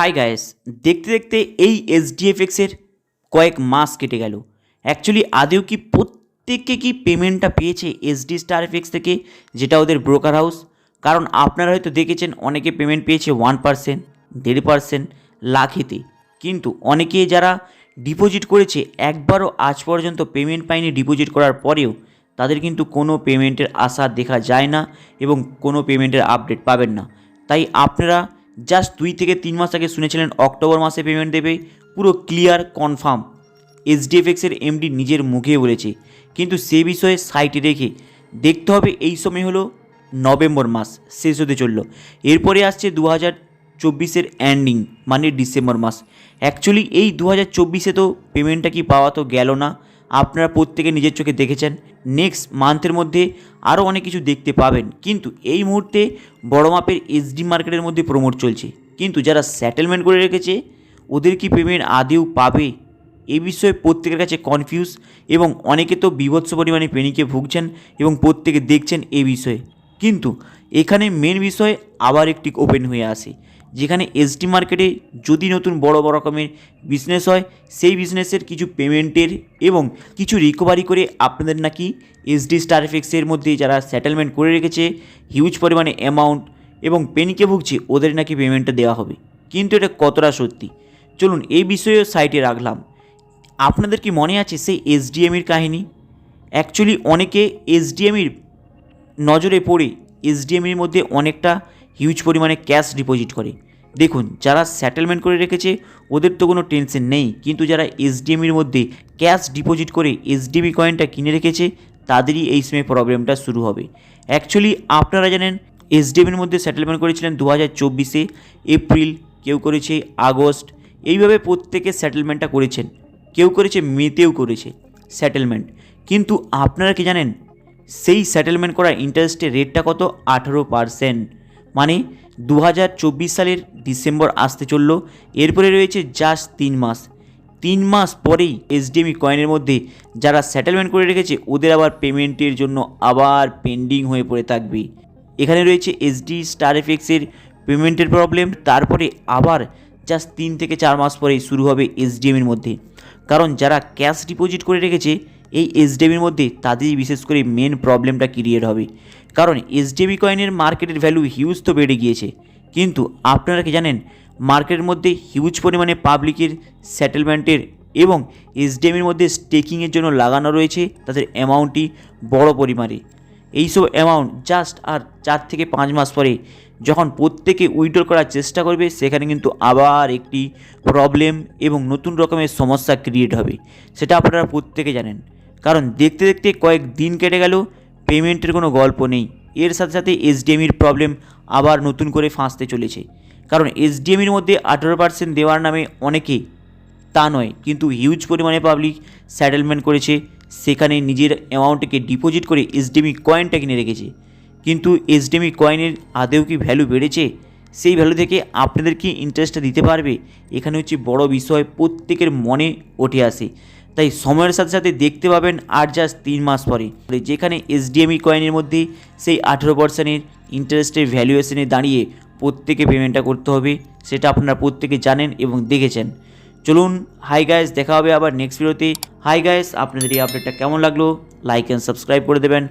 High guys দেখতে দেখতে এই এসডিএফএক্সের কয়েক মাস কেটে গেল। অ্যাকচুয়ালি আদেও কি প্রত্যেকে কি পেমেন্টটা পেয়েছে এসডি স্টার এফএক্স থেকে, যেটা ওদের ব্রোকার হাউস কারণ আপনারা হয়তো দেখেছেন অনেকে পেমেন্ট পেয়েছে ওয়ান পার্সেন্ট দেড় পার্সেন্ট লাখেতে। কিন্তু অনেকে যারা ডিপোজিট করেছে, একবারও আজ পর্যন্ত পেমেন্ট পায়নি ডিপোজিট করার পরেও, তাদের কিন্তু কোনো পেমেন্টের আশা দেখা যায় না এবং কোনো পেমেন্টের আপডেট পাবেন না। তাই আপনারা জাস্ট দুই থেকে তিন মাস আগে শুনেছিলেন অক্টোবর মাসে পেমেন্ট দেবে, পুরো ক্লিয়ার কনফার্ম এসডিএফএক্সের এমডি নিজের মুখে বলেছে। কিন্তু সে বিষয়ে সাইটে রেখে দেখতে হবে এই সময় হলো নভেম্বর মাস, শেষ হতে চলল। এরপরে আসছে দু হাজার চব্বিশের এন্ডিং মানে ডিসেম্বর মাস। অ্যাকচুয়ালি এই দু হাজার চব্বিশে তো পেমেন্টটা কি পাওয়া তো গেল না। আপনারা প্রত্যেকে নিজের চোখে দেখেছেন। নেক্সট মান্থের মধ্যে আরও অনেক কিছু দেখতে পাবেন। কিন্তু এই মুহূর্তে বড় মাপের এসডি মার্কেটের মধ্যে প্রমোট চলছে। কিন্তু যারা সেটেলমেন্ট করে রেখেছে, ওদের কি পেমেন্ট আদেও পাবে? এ বিষয়ে প্রত্যেকের কাছে কনফিউজ এবং অনেকে তো বিভৎস পরিমাণে পেনিকে ভুগছেন এবং প্রত্যেকে দেখছেন এ বিষয়ে। কিন্তু এখানে মেন বিষয় আবার একটি ওপেন হয়ে আসে যেখানে এসডি মার্কেটে যদি নতুন বড় বড় রকমের বিজনেস হয়, সেই বিজনেসের কিছু পেমেন্টের এবং কিছু রিকভারি করে আপনাদের নাকি এসডি স্টার এফেক্সের মধ্যে যারা সেটেলমেন্ট করে রেখেছে হিউজ পরিমাণে অ্যামাউন্ট এবং পেনিকে ভুগছে, ওদের নাকি পেমেন্টটা দেওয়া হবে। কিন্তু এটা কতটা সত্যি? চলুন এই বিষয়েও সাইটে রাখলাম। আপনাদের কি মনে আছে সেই এসডিএমের কাহিনী? অ্যাকচুয়ালি অনেকে এসডিএমের নজরে পড়ে এসডিএমের মধ্যে অনেকটা হিউজ পরিমাণে ক্যাশ ডিপোজিট করে। দেখুন, যারা সেটেলমেন্ট করে রেখেছে, ওদের তো কোনো টেনশন নেই। কিন্তু যারা এসডিএমের মধ্যে ক্যাশ ডিপোজিট করে এসডিবি কয়েনটা কিনে রেখেছে, তাদেরই এই সময় প্রবলেমটা শুরু হবে। অ্যাকচুয়ালি আপনারা জানেন এসডিএমের মধ্যে সেটেলমেন্ট করেছিলেন দু হাজার চব্বিশে এপ্রিল কেউ করেছে আগস্ট এইভাবে প্রত্যেকে সেটেলমেন্টটা করেছেন। কেউ করেছে মেতেও করেছে সেটেলমেন্ট কিন্তু আপনারা কি জানেন, সেই সেটেলমেন্ট করা ইন্টারেস্টের রেটটা কত? আঠেরো পারসেন্ট মানে দু হাজার চব্বিশ সালের ডিসেম্বর আসতে চলল। এরপরে রয়েছে জাস্ট তিন মাস। তিন মাস পরেই এসডিএমই কয়েনের মধ্যে যারা সেটেলমেন্ট করে রেখেছে, ওদের আবার পেমেন্টের জন্য আবার পেন্ডিং হয়ে পড়ে থাকবে। এখানে রয়েছে এসডি স্টার এফেক্সের পেমেন্টের প্রবলেম তারপরে আবার জাস্ট তিন থেকে চার মাস পরেই শুরু হবে এসডিএমের মধ্যে। কারণ যারা ক্যাশ ডিপোজিট করে রেখেছে এই এসডিএমের মধ্যে তাদেরই বিশেষ করে মেন প্রবলেমটা ক্রিয়েট হবে। কারণ এসডিএবি কয়েনের মার্কেটের ভ্যালু হিউজ তো বেড়ে গিয়েছে। কিন্তু আপনারা কি জানেন মার্কেটের মধ্যে হিউজ পরিমাণে পাবলিকের সেটেলমেন্টের এবং এসডিএমের মধ্যে স্টেকিংয়ের জন্য লাগানো রয়েছে তাদের অ্যামাউন্টটি বড় পরিমাণে। এইসব অ্যামাউন্ট জাস্ট আর চার থেকে পাঁচ মাস পরে যখন প্রত্যেকে উইড্রল করার চেষ্টা করবে, সেখানে কিন্তু আবার একটি প্রবলেম এবং নতুন রকমের সমস্যা ক্রিয়েট হবে। সেটা আপনারা প্রত্যেকে জানেন। কারণ দেখতে দেখতে কয়েক দিন কেটে গেল, পেমেন্টের কোনো গল্প নেই। এর সাথে সাথে এসডিএমির প্রবলেম আবার নতুন করে ফাঁসতে চলেছে। কারণ এসডিএমির মধ্যে আঠেরো পার্সেন্ট দেওয়ার নামে অনেকে, তা নয়, কিন্তু হিউজ পরিমাণে পাবলিক সেটেলমেন্ট করেছে। সেখানে নিজের অ্যামাউন্টকে ডিপোজিট করে এসডিএমি কয়েনটা কিনে রেখেছে। কিন্তু এসডিএমি কয়েনের আদেও কি ভ্যালু বেড়েছে? সেই ভ্যালু থেকে আপনাদের কি ইন্টারেস্টটা দিতে পারবে? এখানে হচ্ছে বড় বিষয়, প্রত্যেকের মনে উঠে আসে। তাই সময়ের সাথে সাথে দেখতে পাবেন আর জাস্ট তিন মাস পরে যেখানে এসডিএমই কয়েনের মধ্যে সেই আঠেরো পার্সেন্টের ইন্টারেস্টের ভ্যালুয়েশনে দাঁড়িয়ে প্রত্যেকে পেমেন্টটা করতে হবে, সেটা আপনারা প্রত্যেকে জানেন এবং দেখেছেন। চলুন হাই গাইস দেখা হবে আবার নেক্সট ভিডিওতে হাই গাইস আপনাদের এই আপডেটটা কেমন লাগল? লাইক অ্যান্ড সাবস্ক্রাইব করে দেবেন।